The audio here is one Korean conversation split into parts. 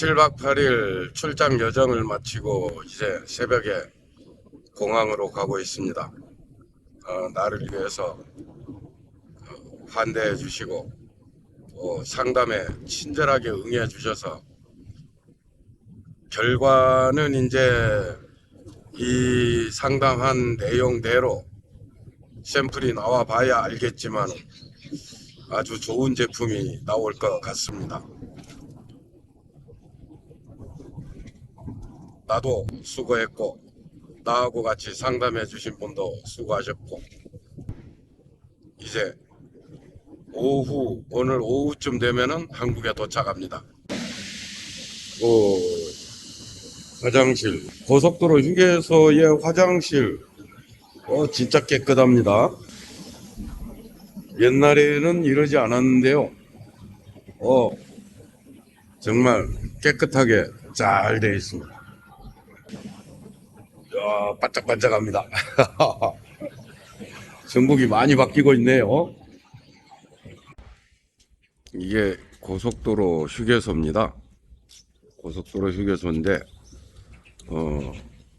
7박 8일 출장 여정을 마치고 이제 새벽에 공항으로 가고 있습니다. 어, 나를 위해서 어, 환대해 주시고 또 상담에 친절하게 응해 주셔서 결과는 이제 이 상담한 내용대로 샘플이 나와 봐야 알겠지만 아주 좋은 제품이 나올 것 같습니다. 나도 수고했고 나하고 같이 상담해 주신 분도 수고하셨고 이제 오후 오늘 오후쯤 되면은 한국에 도착합니다. 오, 화장실 고속도로 휴게소의 화장실 어 진짜 깨끗합니다. 옛날에는 이러지 않았는데요. 어 정말 깨끗하게 잘 되어 있습니다. 야, 반짝반짝합니다. 전국이 많이 바뀌고 있네요. 이게 고속도로 휴게소입니다. 고속도로 휴게소인데, 어,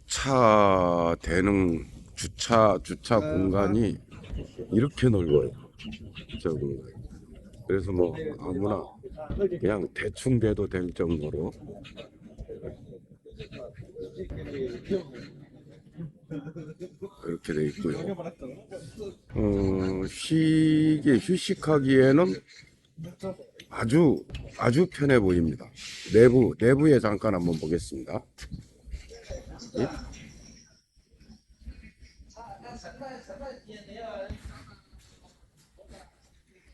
차 대능 주차, 주차 공간이 이렇게 넓어요. 주차 공간이. 그래서 뭐 아무나 그냥 대충 대도 될 정도로 이렇게 돼 있고요. 어, 쉬게 휴식하기에는 아주 아주 편해 보입니다. 내부 내부에 잠깐 한번 보겠습니다. 예?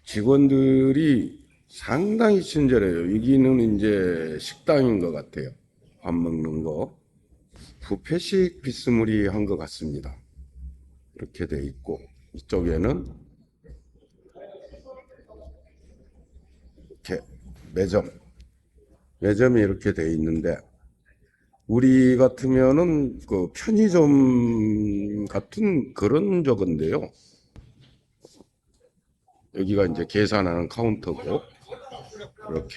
직원들이 상당히 친절해요. 여기는 이제 식당인 것 같아요. 밥 먹는 거. 부패식 비스무리 한 것 같습니다. 이렇게 돼 있고 이쪽에는 이렇게 매점 매점이 이렇게 돼 있는데 우리 같으면은 그 편의점 같은 그런 저건데요. 여기가 이제 계산하는 카운터고 이렇게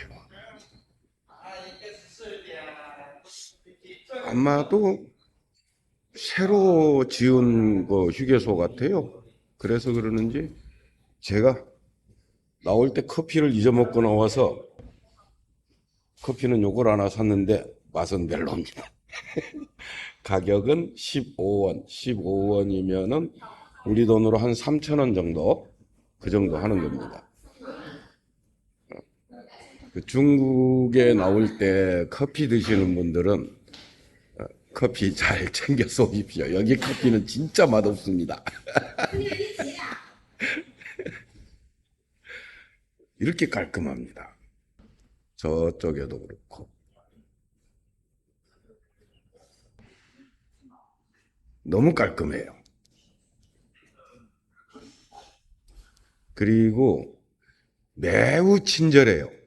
아마도 새로 지은 그 휴게소 같아요. 그래서 그러는지 제가 나올 때 커피를 잊어먹고 나와서 커피는 요걸 하나 샀는데 맛은 별로입니다. 가격은 15원, 15원이면은 우리 돈으로 한 3,000원 정도 그 정도 하는 겁니다. 그 중국에 나올 때 커피 드시는 분들은 어, 커피 잘 챙겨 쏘십시오. 여기 커피는 진짜 맛없습니다. 이렇게 깔끔합니다. 저쪽에도 그렇고. 너무 깔끔해요. 그리고 매우 친절해요.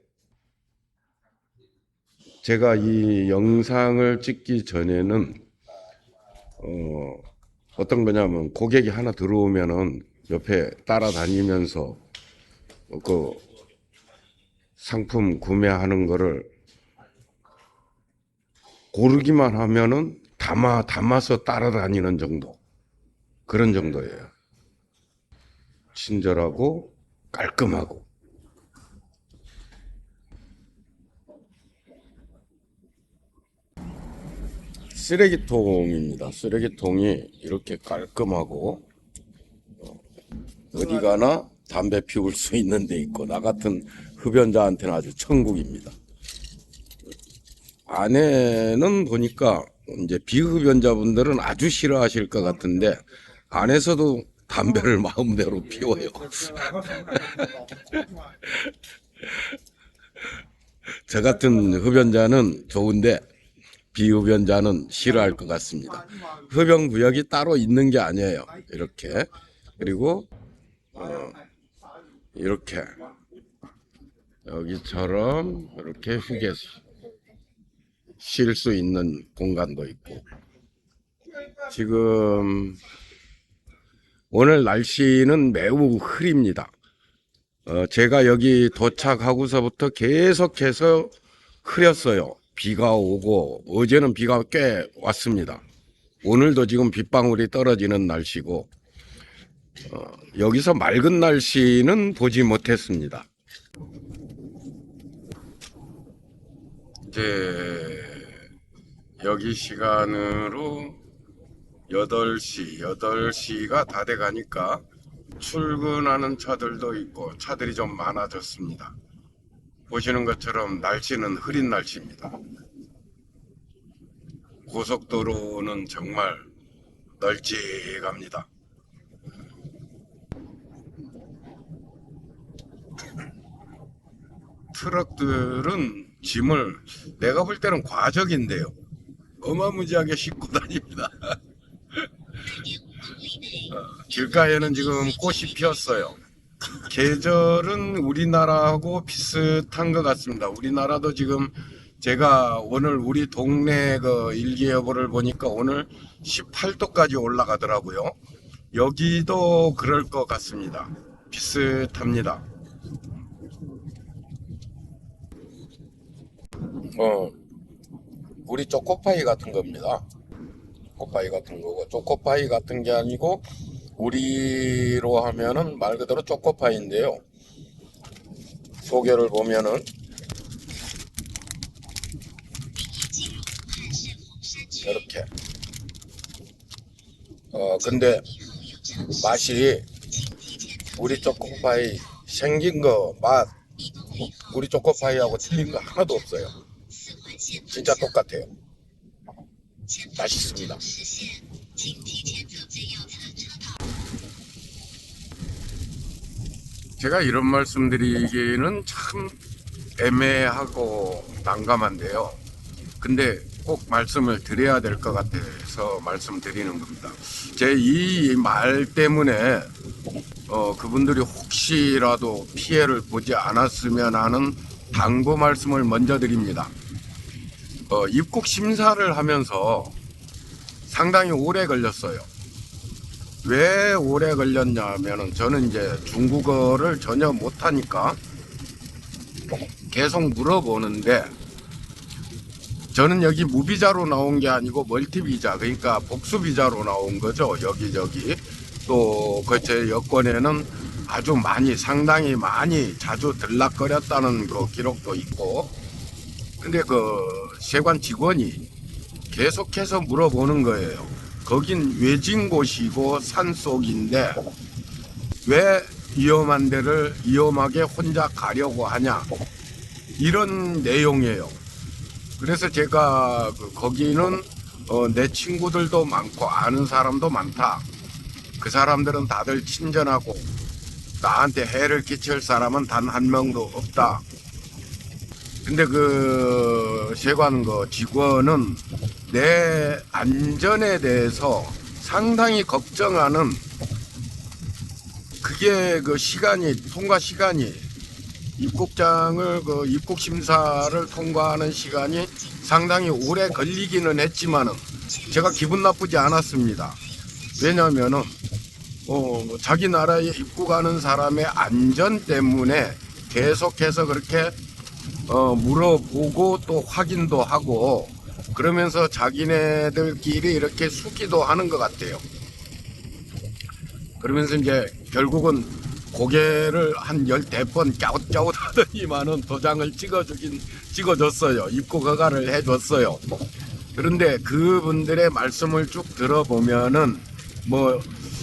제가 이 영상을 찍기 전에는 어, 어떤 거냐면 고객이 하나 들어오면은 옆에 따라다니면서 그 상품 구매하는 거를 고르기만 하면은 담아 담아서 따라다니는 정도 그런 정도예요. 친절하고 깔끔하고 쓰레기통입니다. 쓰레기통이 이렇게 깔끔하고 어, 어디 가나 담배 피울 수 있는 데 있고 나 같은 흡연자한테는 아주 천국입니다. 안에는 보니까 이제 비흡연자분들은 아주 싫어하실 것 같은데 안에서도 담배를 마음대로 피워요. 저 같은 흡연자는 좋은데 비흡연자는 싫어할 것 같습니다. 흡연 구역이 따로 있는 게 아니에요. 이렇게 그리고 어, 이렇게 여기처럼 이렇게 휴게 쉴수 있는 공간도 있고 지금 오늘 날씨는 매우 흐립니다. 어, 제가 여기 도착하고서부터 계속해서 흐렸어요. 비가 오고 어제는 비가 꽤 왔습니다. 오늘도 지금 빗방울이 떨어지는 날씨고 어, 여기서 맑은 날씨는 보지 못했습니다. 이제 여기 시간으로 8시, 8시가 다 돼 가니까 출근하는 차들도 있고 차들이 좀 많아졌습니다. 보시는 것처럼 날씨는 흐린 날씨입니다. 고속도로는 정말 널찍합니다. 트럭들은 짐을 내가 볼 때는 과적인데요. 어마무지하게 싣고 다닙니다. 어, 길가에는 지금 꽃이 피었어요. 계절은 우리나라하고 비슷한 것 같습니다. 우리나라도 지금 제가 오늘 우리 동네 그 일기예보를 보니까 오늘 18도까지 올라가더라고요. 여기도 그럴 것 같습니다. 비슷합니다. 어, 우리 초코파이 같은 겁니다. 초코파이 같은 거고, 초코파이 같은 게 아니고, 우리로 하면은 말 그대로 초코파이인데요. 소개를 보면은, 이렇게. 어, 근데 맛이 우리 초코파이 생긴 거, 맛, 우리 초코파이하고 틀린 거 하나도 없어요. 진짜 똑같아요. 맛있습니다. 제가 이런 말씀 드리기는 참 애매하고 난감한데요. 근데 꼭 말씀을 드려야 될 것 같아서 말씀드리는 겁니다. 제 이 말 때문에 어, 그분들이 혹시라도 피해를 보지 않았으면 하는 당부 말씀을 먼저 드립니다. 어, 입국 심사를 하면서 상당히 오래 걸렸어요. 왜 오래 걸렸냐면은 저는 이제 중국어를 전혀 못하니까 계속 물어보는데 저는 여기 무비자로 나온 게 아니고 멀티비자 그러니까 복수비자로 나온 거죠. 여기저기. 또 그 제 여권에는 아주 많이 상당히 많이 자주 들락거렸다는 그 기록도 있고. 근데 그 세관 직원이 계속해서 물어보는 거예요. 거긴 외진 곳이고 산속인데 왜 위험한 데를 위험하게 혼자 가려고 하냐 이런 내용이에요. 그래서 제가 그 거기는 어, 내 친구들도 많고 아는 사람도 많다. 그 사람들은 다들 친절하고 나한테 해를 끼칠 사람은 단 한 명도 없다. 근데 그 세관 그 직원은 내 안전에 대해서 상당히 걱정하는 그게 그 시간이 통과 시간이 입국장을 그 입국 심사를 통과하는 시간이 상당히 오래 걸리기는 했지만은 제가 기분 나쁘지 않았습니다. 왜냐면은 어, 뭐 자기 나라에 입국하는 사람의 안전 때문에 계속해서 그렇게 어, 물어보고 또 확인도 하고 그러면서 자기네들끼리 이렇게 숙기도 하는 것 같아요. 그러면서 이제 결국은 고개를 한 열대번 갸웃갸웃 하더니만은 도장을 찍어주긴 찍어줬어요. 입국 허가를 해줬어요. 그런데 그분들의 말씀을 쭉 들어보면은 뭐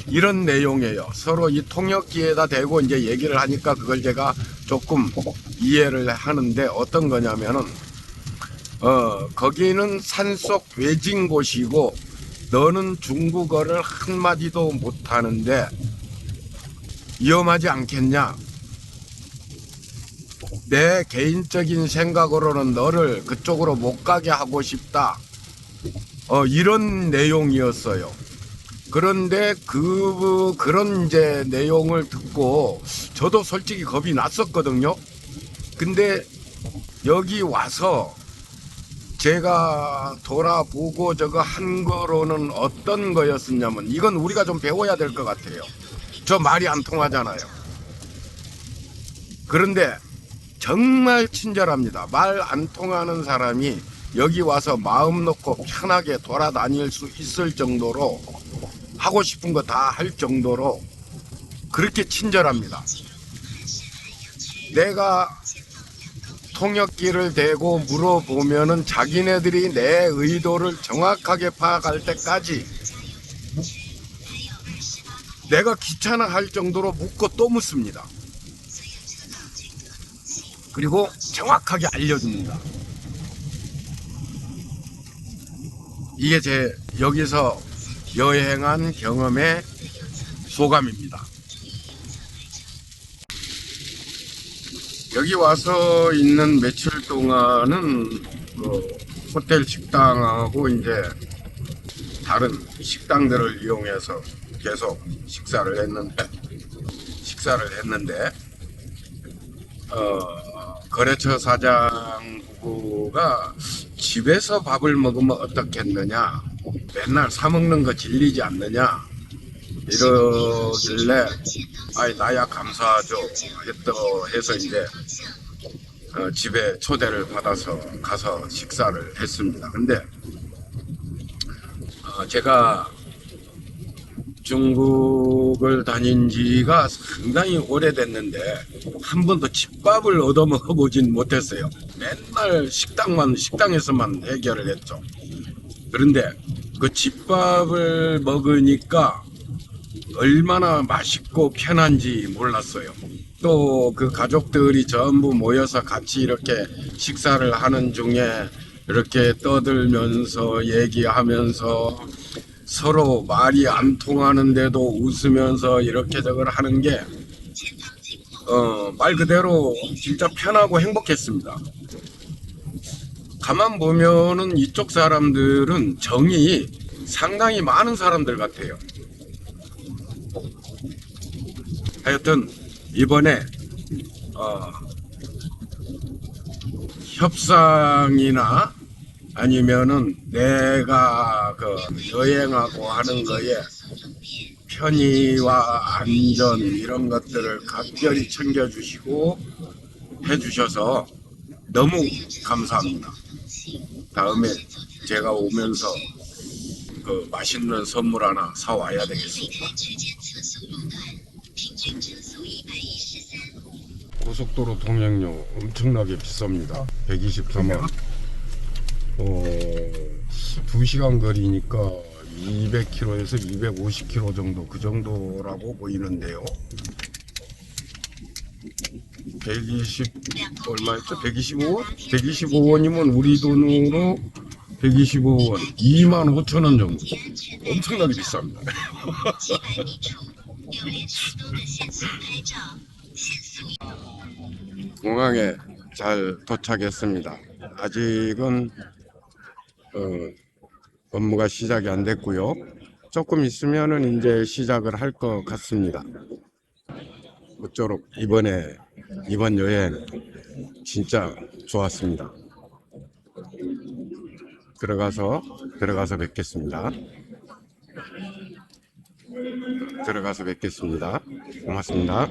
이런 내용이에요. 서로 이 통역기에다 대고 이제 얘기를 하니까 그걸 제가 조금 이해를 하는데 어떤 거냐면은 어 거기는 산속 외진 곳이고 너는 중국어를 한마디도 못하는데 위험하지 않겠냐? 내 개인적인 생각으로는 너를 그쪽으로 못 가게 하고 싶다. 어, 이런 내용이었어요. 그런데 그, 그런 이제 내용을 듣고 저도 솔직히 겁이 났었거든요. 근데 여기 와서 제가 돌아보고 저거 한 거로는 어떤 거였었냐면 이건 우리가 좀 배워야 될 것 같아요. 저 말이 안 통하잖아요. 그런데 정말 친절합니다. 말 안 통하는 사람이 여기 와서 마음 놓고 편하게 돌아다닐 수 있을 정도로 하고 싶은 거 다 할 정도로 그렇게 친절합니다. 내가 통역기를 대고 물어보면은 자기네들이 내 의도를 정확하게 파악할 때까지 내가 귀찮아 할 정도로 묻고 또 묻습니다. 그리고 정확하게 알려줍니다. 이게 제 여기서 여행한 경험의 소감입니다. 여기 와서 있는 며칠 동안은 그 호텔 식당하고 이제 다른 식당들을 이용해서 계속 식사를 했는데 식사를 했는데 어, 거래처 사장 부부가 집에서 밥을 먹으면 어떻겠느냐? 맨날 사 먹는 거 질리지 않느냐 이러길래 아이 나야 감사하죠 했더 해서 이제 어, 집에 초대를 받아서 가서 식사를 했습니다. 근데 어, 제가 중국을 다닌 지가 상당히 오래됐는데 한 번도 집밥을 얻어 먹어보진 못했어요. 맨날 식당만 식당에서만 해결을 했죠. 그런데 그 집밥을 먹으니까 얼마나 맛있고 편한지 몰랐어요. 또 그 가족들이 전부 모여서 같이 이렇게 식사를 하는 중에 이렇게 떠들면서 얘기하면서 서로 말이 안 통하는데도 웃으면서 이렇게 저걸 하는 게, 어, 말 그대로 진짜 편하고 행복했습니다. 가만 보면은 이쪽 사람들은 정이 상당히 많은 사람들 같아요. 하여튼, 이번에, 어, 협상이나 아니면은 내가 그 여행하고 하는 거에 편의와 안전 이런 것들을 각별히 챙겨주시고 해주셔서 너무 감사합니다. 다음에 제가 오면서 그 맛있는 선물 하나 사와야 되겠습니다. 고속도로 통행료 엄청나게 비쌉니다. 123원. 어, 2시간 거리니까 200km에서 250km 정도 그 정도라고 보이는데요. 120 얼마였죠? 125원? 125원이면 우리 돈으로 125원, 2만 5천 원 정도. 엄청나게 비쌉니다. 공항에 잘 도착했습니다. 아직은 어, 업무가 시작이 안 됐고요. 조금 있으면은 이제 시작을 할 것 같습니다. 모쪼록 이번에 이번 여행 진짜 좋았습니다. 들어가서 들어가서 뵙겠습니다. 들어가서 뵙겠습니다. 고맙습니다.